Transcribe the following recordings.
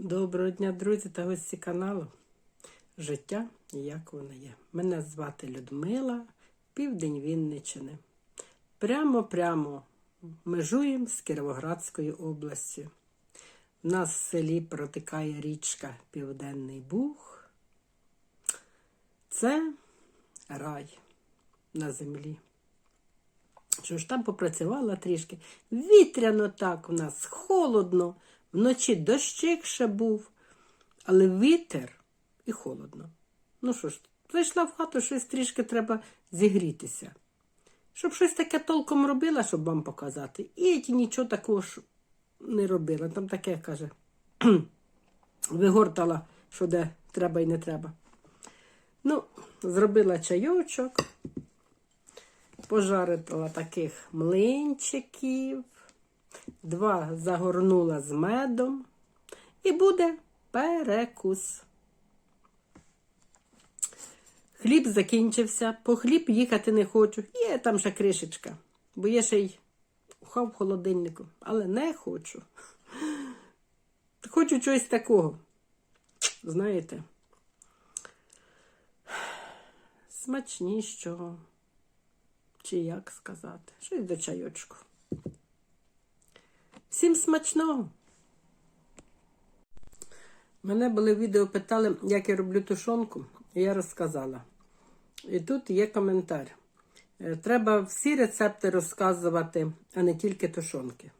Доброго дня, друзі та гості каналу. Життя як воно є. Мене звати Людмила, південь Вінничини. Прямо-прямо межуємо з Кіровоградською областю. У нас в селі протикає річка Південний Буг. Це рай на землі. Що ж там попрацювала трішки. Вітряно так у нас, холодно. Вночі дощик був, але вітер і холодно. Ну що ж, зайшла в хату, щось трішки треба зігрітися. Щоб щось таке толком робила, щоб вам показати. І нічого такого ж не робила. Там таке каже, вигортала, що де треба і не треба. Ну, зробила чайочок, пожарила таких млинчиків два загорнула з медом, і буде перекус. Хліб закінчився, по хліб їхати не хочу. Є там ще кришечка, бо є ще й уха в холодильнику, але не хочу. Хочу чогось такого. Знаєте, смачнішого, чи як сказати, щось до чайочку. Всім смачного! Мене були відео питали, як я роблю тушонку, і я розказала. І тут є коментар. Е, Треба всі рецепти розказувати, а не тільки тушонки.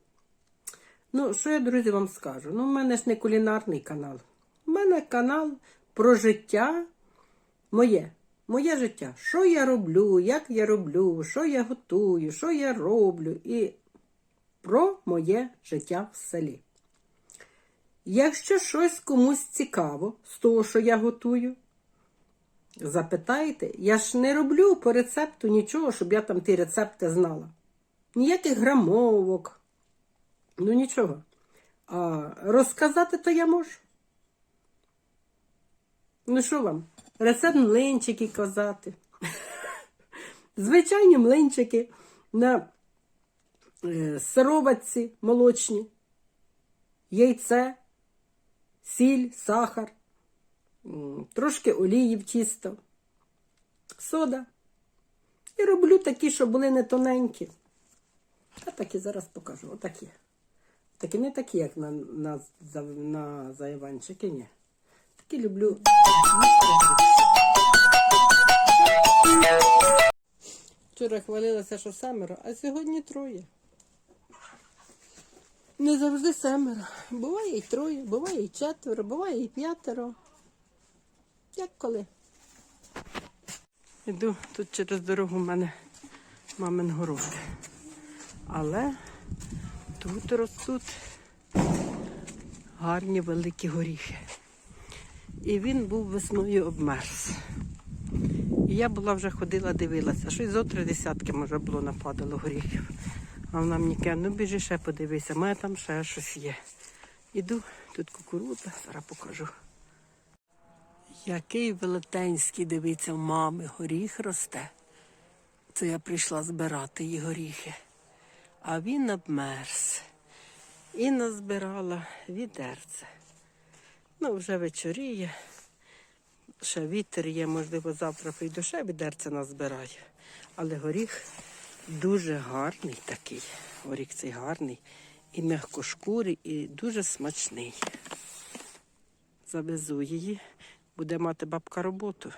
Ну, що я, друзі, вам скажу? Ну, в мене ж не кулінарний канал. У мене канал про життя моє. Моє життя. Що я роблю, як я роблю, що я готую, що я роблю. І про моє життя в селі. Якщо щось комусь цікаво з того, що я готую, запитайте, я ж не роблю по рецепту нічого, щоб я там ті рецепти знала. Ніяких грамовок, ну нічого. А розказати то я можу. Ну що вам? Рецепт млинчики казати. Звичайні млинчики на сироватці молочні, яйце, сіль, сахар, трошки олії в тісто, сода. І роблю такі, щоб були не тоненькі. А такі зараз покажу. Отакі. Такі не такі, як на, на, за- на заяванчики, ні. Такі люблю. Вчора хвалилася, що семеро, а сьогодні троє. Не завжди семеро. Буває і троє, буває і четверо, буває і п'ятеро. Як коли? Іду тут через дорогу в мене мамин город. Але тут ростуть гарні великі горіхи. І він був весною обмерз. І я була вже ходила, дивилася, щось зо три десятки, може, було нападало горіхів. А вона мені каже, ну біжи ще подивися, мене там ще щось є. Іду, тут кукурудза, зараз покажу. Який велетенський, дивиться, в мами горіх росте. Це я прийшла збирати її горіхи. А він обмерз. І назбирала відерце. Ну, вже вечоріє. Ще вітер є, можливо, завтра прийду ще відерце назбираю. Але горіх дуже гарний такий. Горіх цей гарний. І м'якошкурий, і дуже смачний. Завезу її, буде мати бабка роботу.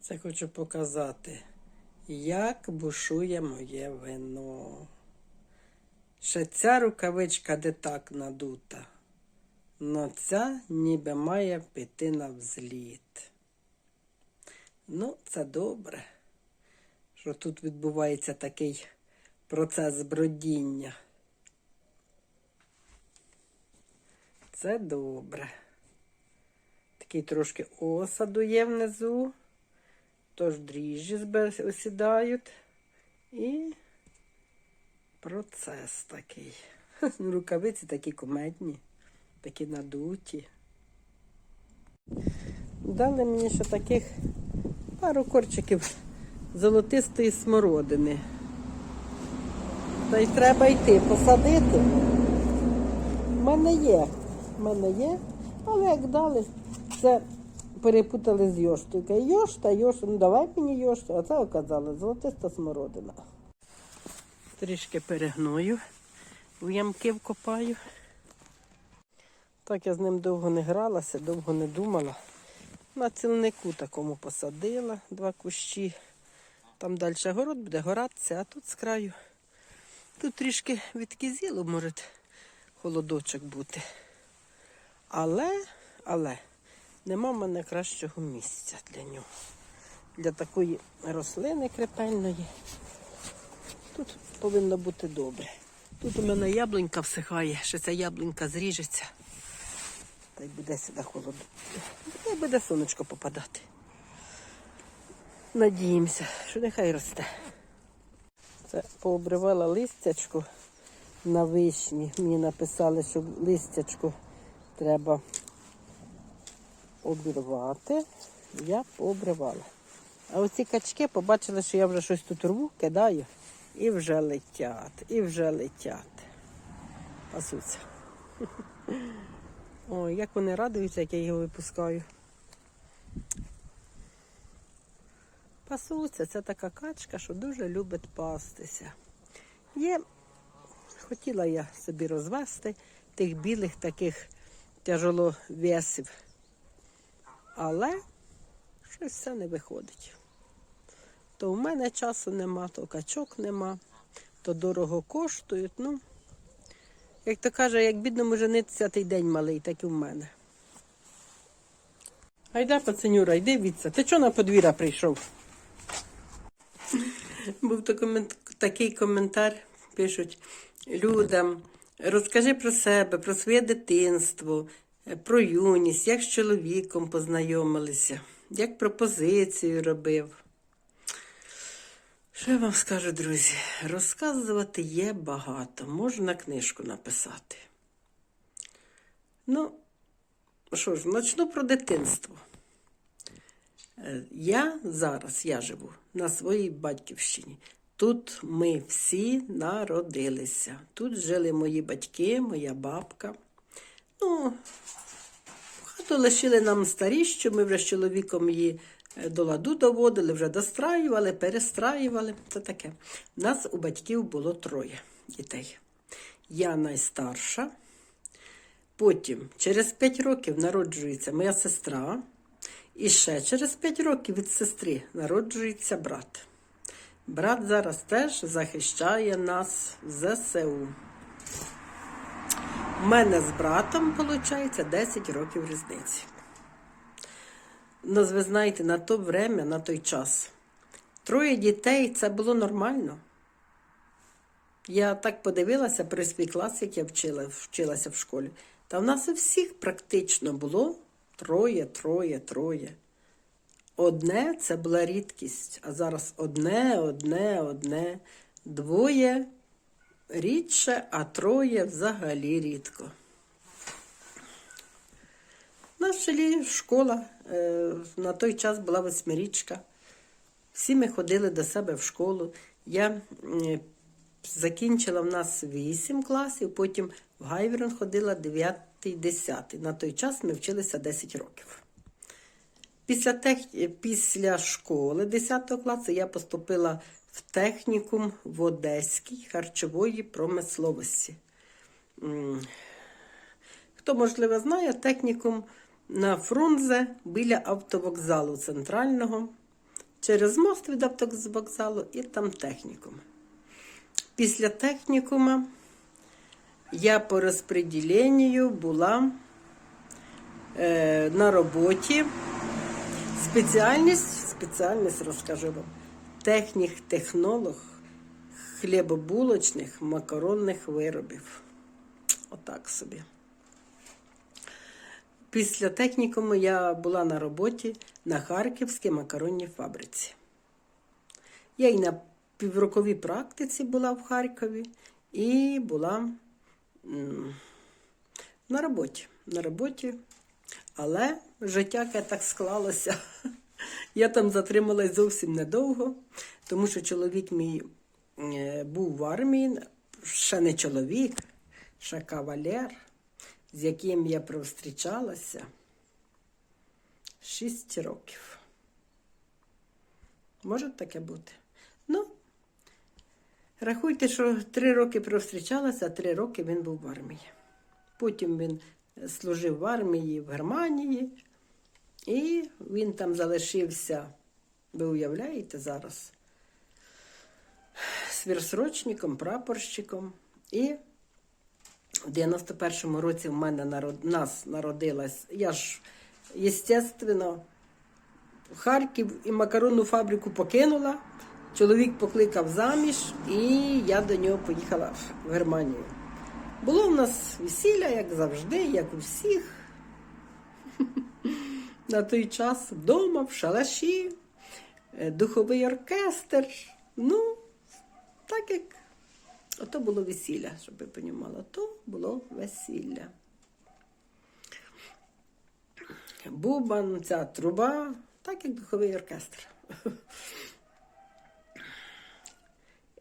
Це хочу показати, як бушує моє вино. Ще ця рукавичка де так надута. Но ця ніби має піти на взліт. Ну, це добре, що тут відбувається такий процес бродіння. Це добре. Такий трошки осаду є внизу, тож дріжджі осідають. І процес такий. Рукавиці такі кумедні такі надуті. Дали мені ще таких пару корчиків золотистої смородини. Та й треба йти посадити. У мене є в мене є, але як дали, це перепутали з йоштою. Каже, Йошта, йошта, ну давай мені йошту, а це оказалось золотиста смородина. Трішки перегною, в ямки вкопаю. Так я з ним довго не гралася, довго не думала. На цілнику такому посадила два кущі. Там далі город буде горатися, а тут з краю. Тут трішки від кізілу може холодочок бути. Але, але, нема в мене кращого місця для нього. Для такої рослини крепельної. Тут повинно бути добре. Тут у мене яблунька всихає, ще ця яблунька зріжеться. Та й буде сюди холодно. Буде сонечко попадати. Надіємося, що нехай росте. Це пообривала листячку на вишні. Мені написали, що листячку треба обірвати. Я пообривала. А оці качки побачили, що я вже щось тут рву, кидаю, і вже летять, і вже летять. Пасуться. Ой, як вони радуються, як я його випускаю. Пасуться, це така качка, що дуже любить пастися. Є, хотіла я собі розвести тих білих таких тяжеловесів, але щось все не виходить. То в мене часу нема, то качок нема, то дорого коштують. Ну, як то каже, як бідному жениться той день малий, так і в мене. Айда, пацанюра, йди віться. Ти чого на подвір'я прийшов? Був такий коментар, пишуть людям, розкажи про себе, про своє дитинство, про юність, як з чоловіком познайомилися, як пропозицію робив. Що я вам скажу, друзі? Розказувати є багато, можна книжку написати. Ну, що ж, почну про дитинство. Е, Я зараз я живу на своїй батьківщині. Тут ми всі народилися. Тут жили мої батьки, моя бабка. Ну, хату лишили нам старі, що ми вже з чоловіком її е, до ладу доводили, вже достраювали, перестраювали. Це таке. Нас у батьків було троє дітей. Я найстарша. Потім, через 5 років народжується моя сестра. І ще через 5 років від сестри народжується брат. Брат зараз теж захищає нас в ЗСУ. У мене з братом, виходить, 10 років різниці. Ну, ви знаєте, на то время, на той час. Троє дітей це було нормально. Я так подивилася при свій клас, як я вчила, вчилася в школі. Та в нас у всіх практично було троє, троє, троє. Одне це була рідкість, а зараз одне, одне, одне, двоє рідше, а троє взагалі рідко. У нас в селі школа е, на той час була восьмирічка. Всі ми ходили до себе в школу. Я закінчила в нас 8 класів, потім в Гайверон ходила 9 10 На той час ми вчилися 10 років. Після, тех... Після школи 10 класу я поступила в технікум в Одеській харчової промисловості. Хто, можливо, знає, технікум на Фрунзе біля автовокзалу центрального, через мост від автовокзалу і там технікум. Після технікума я по розподіленню була е, на роботі. Спеціальність, спеціальність розкажу вам. Технік-технолог хлібобулочних макаронних виробів. Отак собі. Після технікуму я була на роботі на Харківській макаронній фабриці. Я і на півроковій практиці була в Харкові і була на роботі. На роботі. Але життя так склалося. Я там затрималась зовсім недовго, тому що чоловік мій е, був в армії, ще не чоловік, ще кавалер. з яким я провстрічалася 6 років. Може таке бути? Ну, рахуйте, що 3 роки провстрічалася, а 3 роки він був в армії. Потім він служив в армії в Германії, і він там залишився, ви уявляєте зараз, свірсрочником, прапорщиком. І в 91-му році в мене народ... нас народилась. Я ж, естественно, Харків і макаронну фабрику покинула. Чоловік покликав заміж, і я до нього поїхала в Германію. Було в нас весілля, як завжди, як у всіх. На той час вдома, в шалаші, е, духовий оркестр. Ну, так як ото було весілля, щоб ви розуміли, то було весілля. Бубан, ця труба, так як духовий оркестр.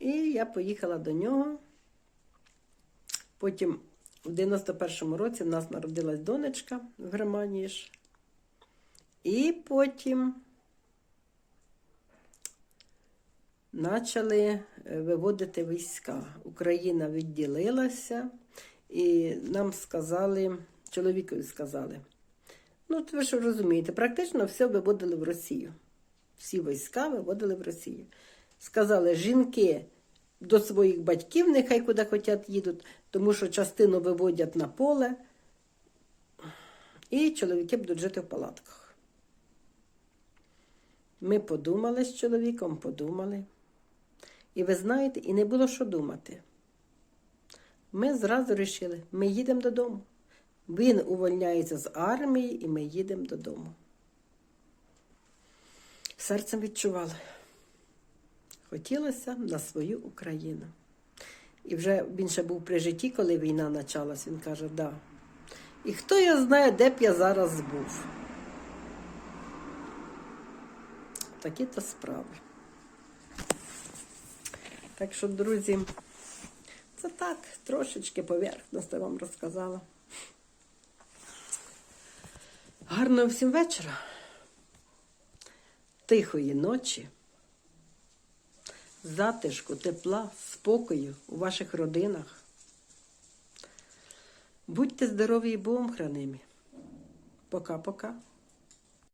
І я поїхала до нього. Потім в 91-му році в нас народилась донечка в Германії ж. І потім почали е, виводити війська. Україна відділилася, і нам сказали, чоловікові сказали, ну, ви ж розумієте, практично все виводили в Росію. Всі війська виводили в Росію. Сказали, жінки до своїх батьків, нехай куди хочуть їдуть, тому що частину виводять на поле, і чоловіки будуть жити в палатках. Ми подумали з чоловіком, подумали. І ви знаєте, і не було що думати. Ми зразу вирішили, ми їдемо додому. Він увольняється з армії, і ми їдемо додому. Серцем відчували. Хотілося на свою Україну. І вже він ще був при житті, коли війна почалась. Він каже, да. І хто я знає, де б я зараз був. Такі то справи. Так що, друзі, це так, трошечки поверхностно вам розказала. Гарного всім вечора, тихої ночі, затишку, тепла, спокою у ваших родинах. Будьте здорові і Богом хранимі. Пока-пока.